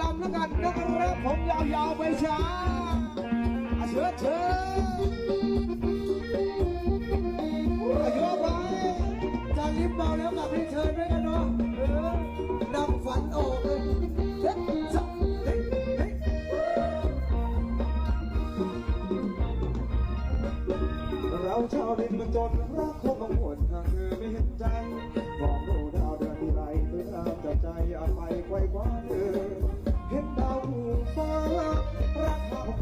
ลำแล้วกันนะครับผมยาวๆไปช้าเชิญเชิญอายุไปจานลิบเบาแล้วกลับไปเชิญด้วยกัน ชาวดินมันจนรักคงต้องหวนหากเธอไม่เห็นใจมองดูดาวเดือนที่ไรเพื่อจับใจอาไปไกวกว่าเธอเห็นดาวถูกฟ้ารักเขา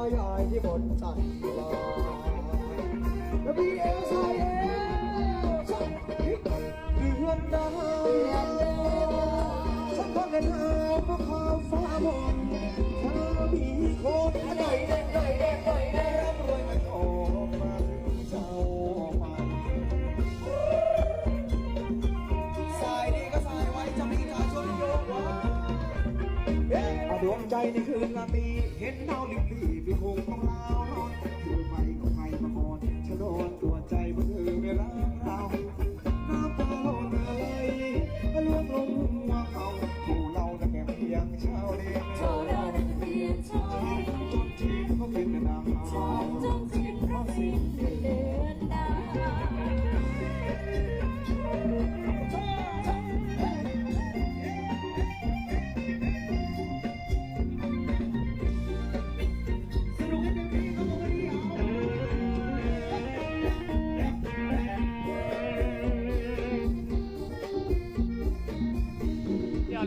ายายที่บนจันทราแล้วพี่เอลใส่เอลฉันเดือนดาวฉันก็เดินทางมาขอฟ้ามนถ้ามีคนใดใดใดใดใดใดร่ำรวยมันออกมาเจ้า ในคืนราตรีเห็นดาวลิบลีบคงต้องลาวนอน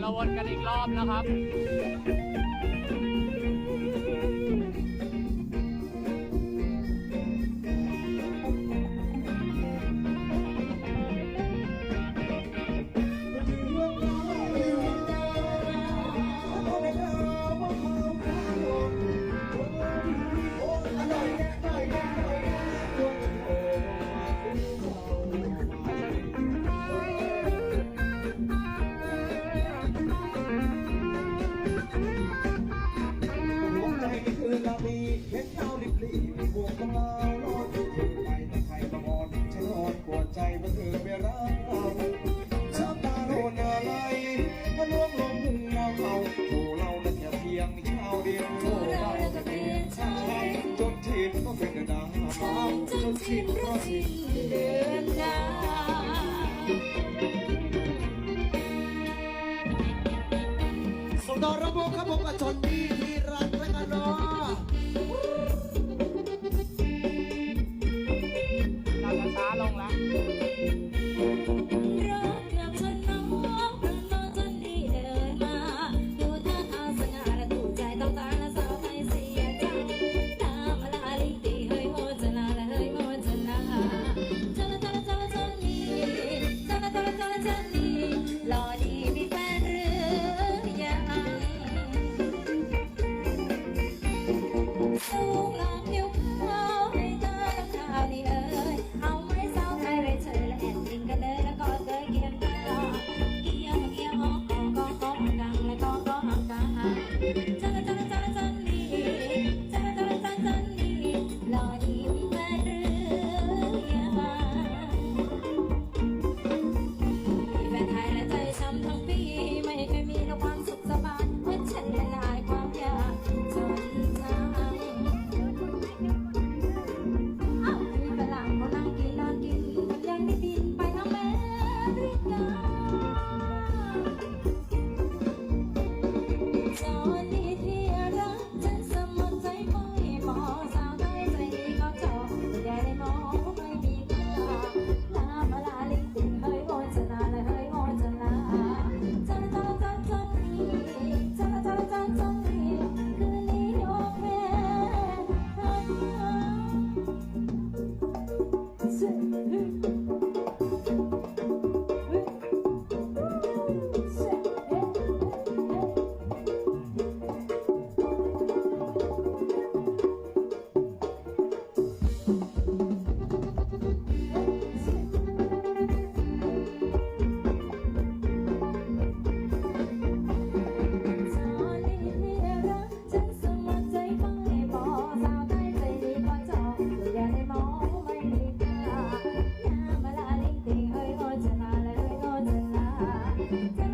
เดี๋ยวเราวนกันอีกรอบนะครับ รัตาโดนอะไรมาล้วงลมเงาเราโอ้เรานั้นอย่เพียงชาวเดียวโอ้ราจะเรียนจนทินก็เป็นดาวจนทินก็ทินเดือนดาวสดรบกครับผมกัชนดี 牛郎牛。Thank you.